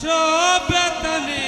সব বেতনে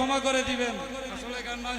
ক্ষমা করে দিবেন। আসলে গান না